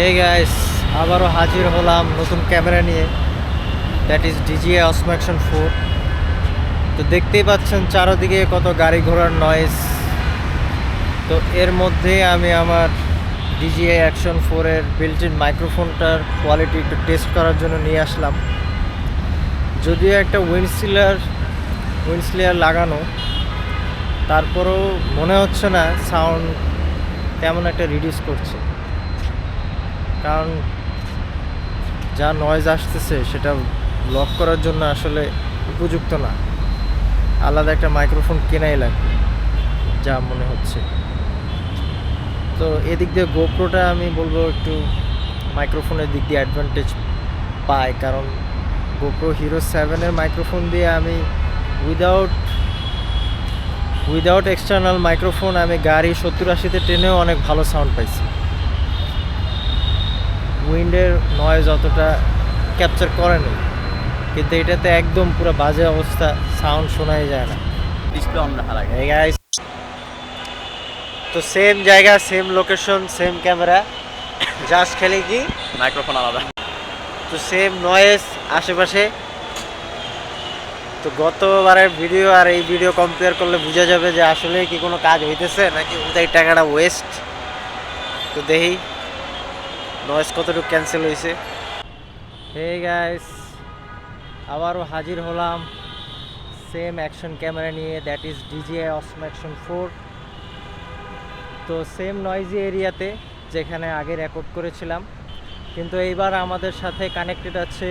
Guys আবারও হাজির হলাম নতুন ক্যামেরা নিয়ে। That is DJI Osmo four তো দেখতেই পাচ্ছেন চারোদিকে কত গাড়ি ঘোড়ার নয়েজ তো এর মধ্যে আমি আমার ডিজিএ অ্যাকশন ফোরের বিল্ট ইন মাইক্রোফোনটার কোয়ালিটি একটু টেস্ট করার জন্য নিয়ে আসলাম। যদিও একটা উইন্ডসিলার উইন্ডসিলার লাগানো, তারপরেও মনে হচ্ছে না সাউন্ড তেমন একটা রিডিউস করছে। কারণ যা নয়েজ আসতেছে সেটা ব্লক করার জন্য আসলে উপযুক্ত না। আলাদা একটা মাইক্রোফোন কেনাই লাগবে, যা মনে হচ্ছে। তো এদিক দিয়ে গোপ্রোটা আমি বলব একটু মাইক্রোফোনের দিক দিয়ে অ্যাডভান্টেজ পায়, কারণ গোপ্রো হিরো সেভেনের মাইক্রোফোন দিয়ে আমি উইদাউট উইদাউট এক্সটার্নাল মাইক্রোফোন আমি গাড়ি সত্তর আশিতে টেনেও অনেক ভালো সাউন্ড পাইছি। উইন্ডের নয়েজ অতটা ক্যাপচার করেনি কিন্তু এটাতে একদম পুরো বাজে অবস্থা সাউন্ড শোনাই যায় না। ডিসপ্লে অন রাখা লাগে তো সেম জায়গা same location same camera just খেলে কি? মাইক্রোফোন আলাদা। তো সেম নয়েজ আশেপাশে। তো গতবারের ভিডিও আর এই ভিডিও কম্পেয়ার করলে বোঝা যাবে যে আসলে কি কোনো কাজ হইতেছে নাকি উদাই টাকাটা ওয়েস্ট তো দেখি। নয়েজ কতটুকু ক্যান্সেল হয়েছে? হে গাইস আবারও হাজির হলাম। সেম অ্যাকশন ক্যামেরা নিয়ে that is DJI Osmo action four তো সেম নয়েজি এরিয়াতে, যেখানে আগে রেকর্ড করেছিলাম। কিন্তু এইবার আমাদের সাথে কানেক্টেড আছে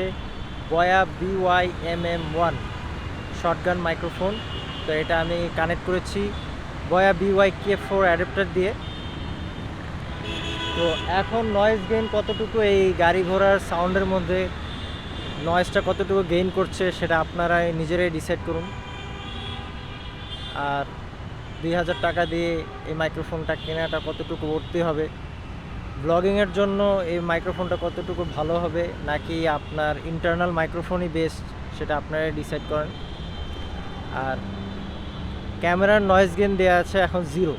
Boya BY M M one shotgun microphone তো এটা আমি কানেক্ট করেছি বয়া বিওয়াই কে ফোর অ্যাডাপ্টার দিয়ে। তো এখন নয়েজ গেইন কতটুকু এই গাড়ি ঘোড়ার সাউন্ডের মধ্যে নয়েজটা কতটুকু গেইন করছে সেটা আপনারাই নিজেরাই ডিসাইড করুন। আর দুই হাজার টাকা দিয়ে এই মাইক্রোফোনটা কেনাটা কতটুকু উঠতে হবে? ব্লগিংয়ের জন্য এই মাইক্রোফোনটা কতটুকু ভালো হবে নাকি আপনার ইন্টারনাল মাইক্রোফোনই বেস্ট সেটা আপনারাই ডিসাইড করেন। আর ক্যামেরার নয়েজ গেন দেওয়া আছে এখন জিরো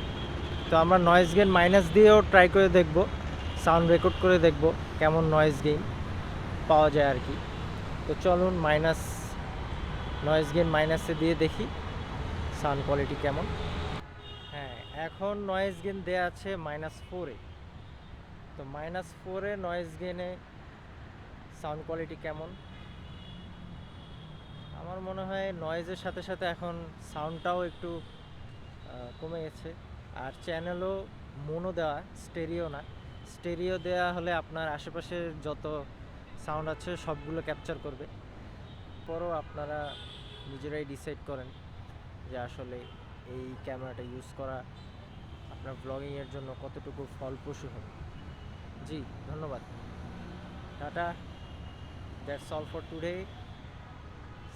তো আমরা নয়েজ গেন মাইনাস দিয়েও ট্রাই করে দেখব। সাউন্ড রেকর্ড করে দেখব কেমন নয়েজ গেইন পাওয়া যায় আর কি। তো চলুন মাইনাস নয়েজ গেন মাইনাসে দিয়ে দেখি সাউন্ড কোয়ালিটি কেমন। হ্যাঁ এখন নয়েজ গেন দেওয়া আছে মাইনাস ফোরে তো মাইনাস ফোরে নয়েজ গেনে সাউন্ড কোয়ালিটি কেমন? আমার মনে হয় নয়েজের সাথে সাথে এখন সাউন্ডটাও একটু কমে গেছে। আর চ্যানেলও মোনো দেওয়া স্টেরিও না। স্টেরিও দেওয়া হলে আপনার আশেপাশের যত সাউন্ড আছে সবগুলো ক্যাপচার করবে। পরও আপনারা নিজেরাই ডিসাইড করেন যে আসলে এই ক্যামেরাটা ইউজ করা আপনার ব্লগিংয়ের জন্য কতটুকু ফলপ্রসূ হবে। জি, ধন্যবাদ। Tata. That's all for today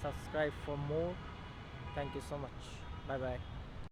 subscribe for more thank you so much bye bye